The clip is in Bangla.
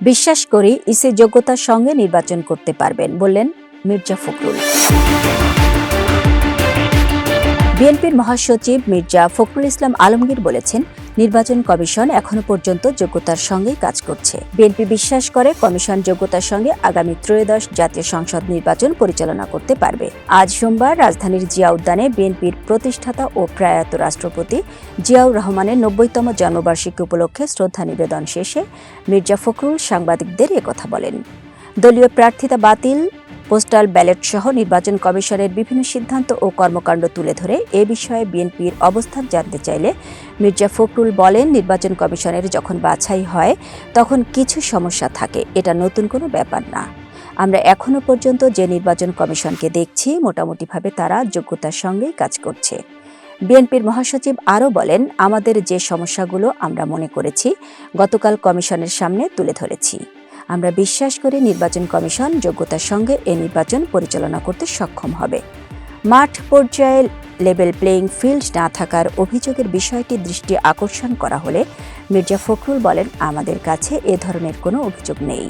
বিশ্বাস করি ইসি যোগ্যতার সঙ্গে নির্বাচন করতে পারবেন বললেন মির্জা ফখরুল। বিএনপির মহাসচিব মির্জা ফখরুল ইসলাম আলমগীর বলেছেন, নির্বাচন কমিশন এখনও পর্যন্ত যোগ্যতার সঙ্গেই কাজ করছে। বিএনপি বিশ্বাস করে কমিশন যোগ্যতার সঙ্গে আগামী ত্রয়োদশ জাতীয় সংসদ নির্বাচন পরিচালনা করতে পারবে। আজ সোমবার রাজধানীর জিয়া উদ্যানে বিএনপির প্রতিষ্ঠাতা ও প্রয়াত রাষ্ট্রপতি জিয়াউর রহমানের নব্বইতম জন্মবার্ষিকী উপলক্ষে শ্রদ্ধা নিবেদন শেষে মির্জা ফখরুল সাংবাদিকদের একথা বলেন। দলীয় প্রার্থিতা বাতিল পোস্টাল ব্যালট সহ নির্বাচন কমিশনের বিভিন্ন সিদ্ধান্ত ও কর্মকাণ্ড তুলে ধরে এ বিষয়ে বিএনপির অবস্থান জানতে চাইলে মির্জা ফখরুল বলেন, নির্বাচন কমিশনের যখন বাছাই হয়, তখন কিছু সমস্যা থাকে। এটা নতুন কোনো ব্যাপার না। আমরা এখনও পর্যন্ত যে নির্বাচন কমিশনকে দেখছি, মোটামুটিভাবে তারা যোগ্যতার সঙ্গেই কাজ করছে। বিএনপির মহাসচিব আরও বলেন, আমাদের যে সমস্যাগুলো আমরা মনে করেছি, গতকাল কমিশনের সামনে তুলে ধরেছি। আমরা বিশ্বাস করি নির্বাচন কমিশন যোগ্যতার সঙ্গে এ নির্বাচন পরিচালনা করতে সক্ষম হবে। মাঠ পর্যায়ে লেভেল প্লেয়িং ফিল্ড না থাকার অভিযোগের বিষয়টি দৃষ্টি আকর্ষণ করা হলে মির্জা ফখরুল বলেন, আমাদের কাছে এ ধরনের কোনো অভিযোগ নেই।